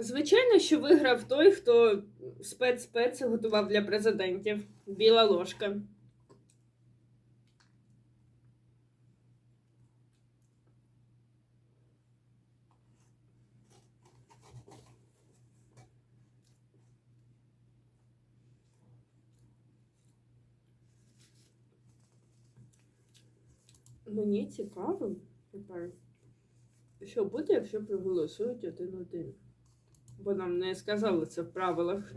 Звичайно, що виграв той, хто спец-спец готував для президентів. Біла ложка. Мені цікаво тепер, що буде, якщо проголосують один-один. Бо нам не сказали це в правилах.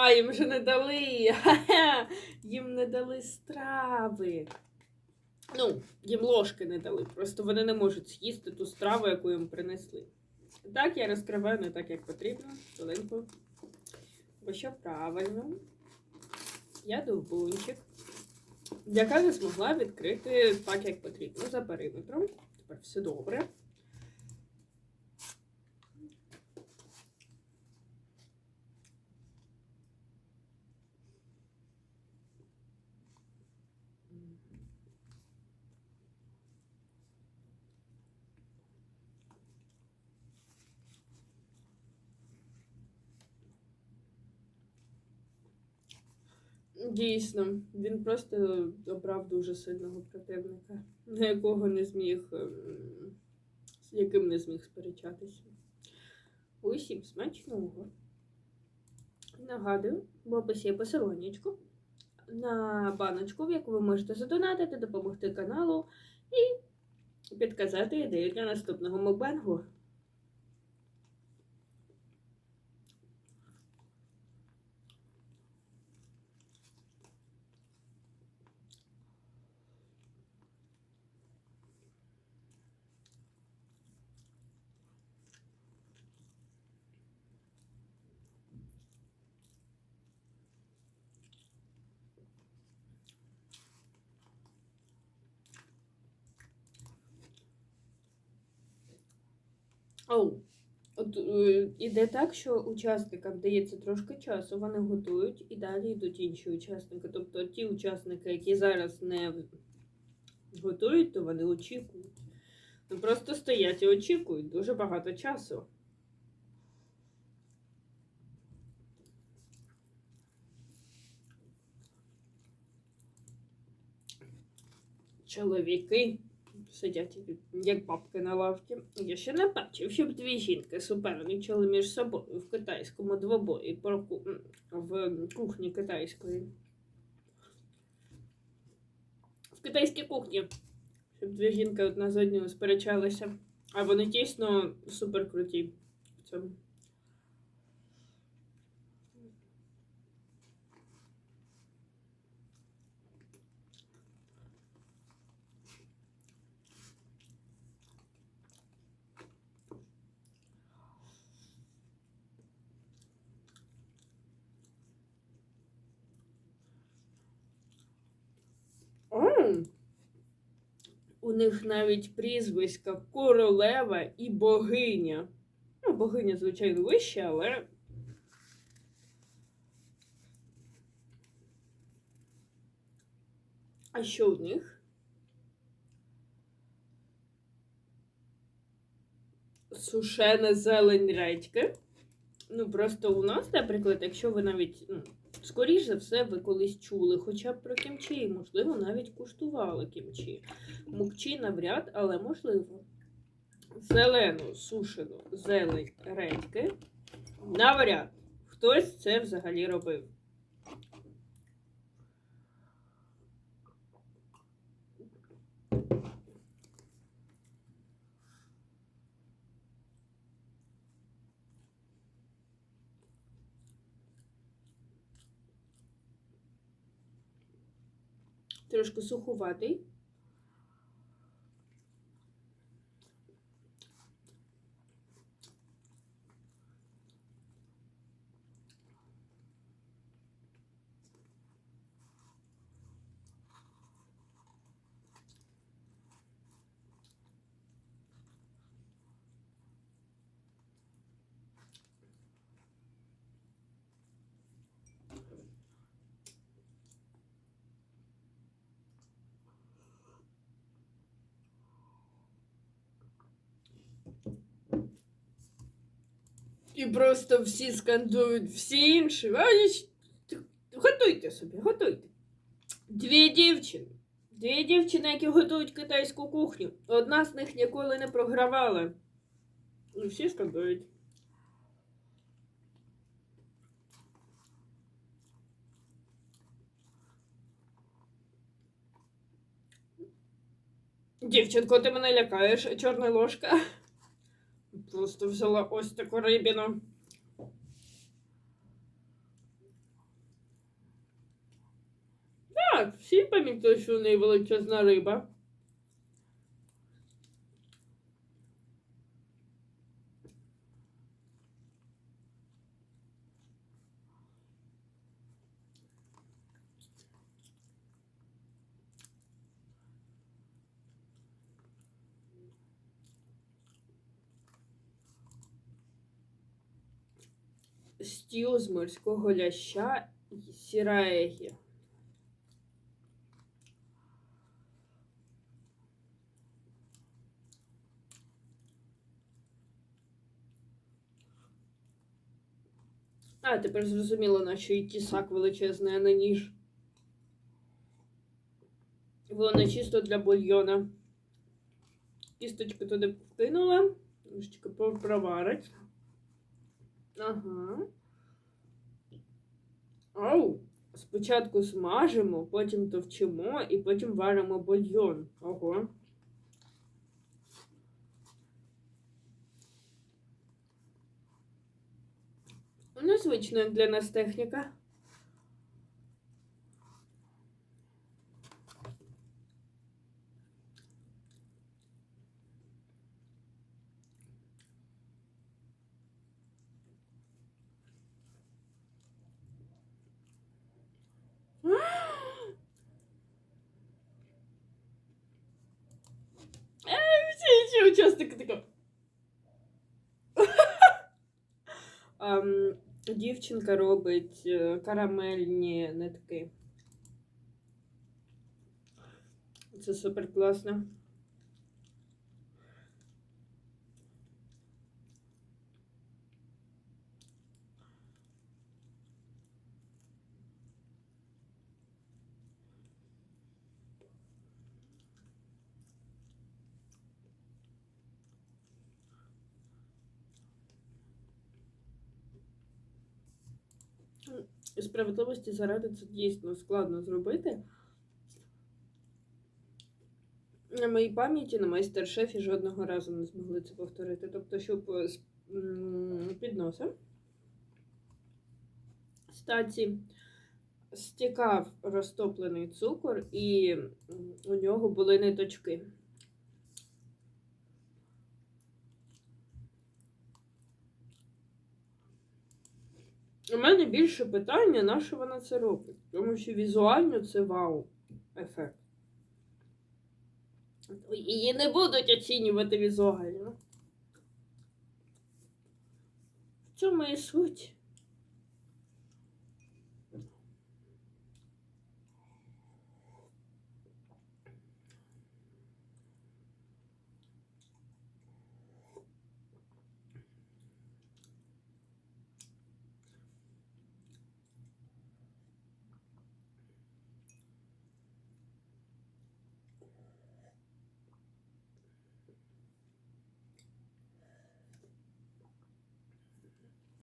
А, їм вже не дали. Їм не дали страви. Ну, їм ложки не дали. Просто вони не можуть з'їсти ту страву, яку їм принесли. Так, я розкриваю не так, як потрібно. Хвилинку. Бо що правильно. Я довбунчик, яка не змогла відкрити так, як потрібно, за периметром. Тепер все добре. Дійсно, він просто обрав дуже сильного противника, на якого не зміг, ем, з яким не зміг сперечатися. Усім смачного. Нагадую, в описі є посиланнячку на баночку, в яку ви можете задонатити, допомогти каналу і підказати ідею для наступного мукбенгу. Оу. От е, іде так, що учасникам дається трошки часу, вони готують і далі йдуть інші учасники. Тобто ті учасники, які зараз не готують, то вони очікують. Ну просто стоять і очікують дуже багато часу. Чоловіки сидять як бабки на лавці. Я ще не бачив, щоб дві жінки суперничали між собою в китайському двобої в кухні китайської. В китайській кухні. Щоб дві жінки одна з одною сперечалися. А вони дійсно супер круті в цьому. М. У них навіть прізвиська королева і богиня. Ну, богиня, звичайно, вища, але. А що у них? Сушена зелень редьки. Ну, просто у нас, наприклад, якщо ви навіть, ну, скоріш за все, ви колись чули хоча б про кімчі, можливо, навіть куштували кімчі. Мукчі навряд, але можливо. Зелену сушену зелень редьки. Навряд. Хтось це взагалі робив. Трошки сухуватий. І просто всі скандують, всі інші. Готуйте собі, готуйте. Дві дівчини. Дві дівчини, які готують китайську кухню. Одна з них ніколи не програвала. І всі скандують. Дівчинко, ти мене лякаєш, чорна ложка. Просто взяла ось таку рибину. Так, всі пам'ятають, що у неї величезна риба. Стіл з морського ляща і сіра егі. А, тепер зрозуміло, на що і тісак величезний, а не ніж. Воно чисто для бульйона. Кісточку туди кинула, трошечки проварить. Ага. Оу, Спочатку смажимо, потім товчимо і потім варимо бульйон. Ого. Незвична для нас техніка. Учасники тако. Ам, Дівчинка робить е, карамельні нитки. Це супер класно. Справедливості заради це дійсно складно зробити. На моїй пам'яті на майстер-шефі жодного разу не змогли це повторити. Тобто, щоб е, з м, підноса стікав розтоплений цукор, і у нього були ниточки. У мене більше питання, на що вона це робить. Тому що візуально це вау ефект. Її не будуть оцінювати візуально. В цьому і суть.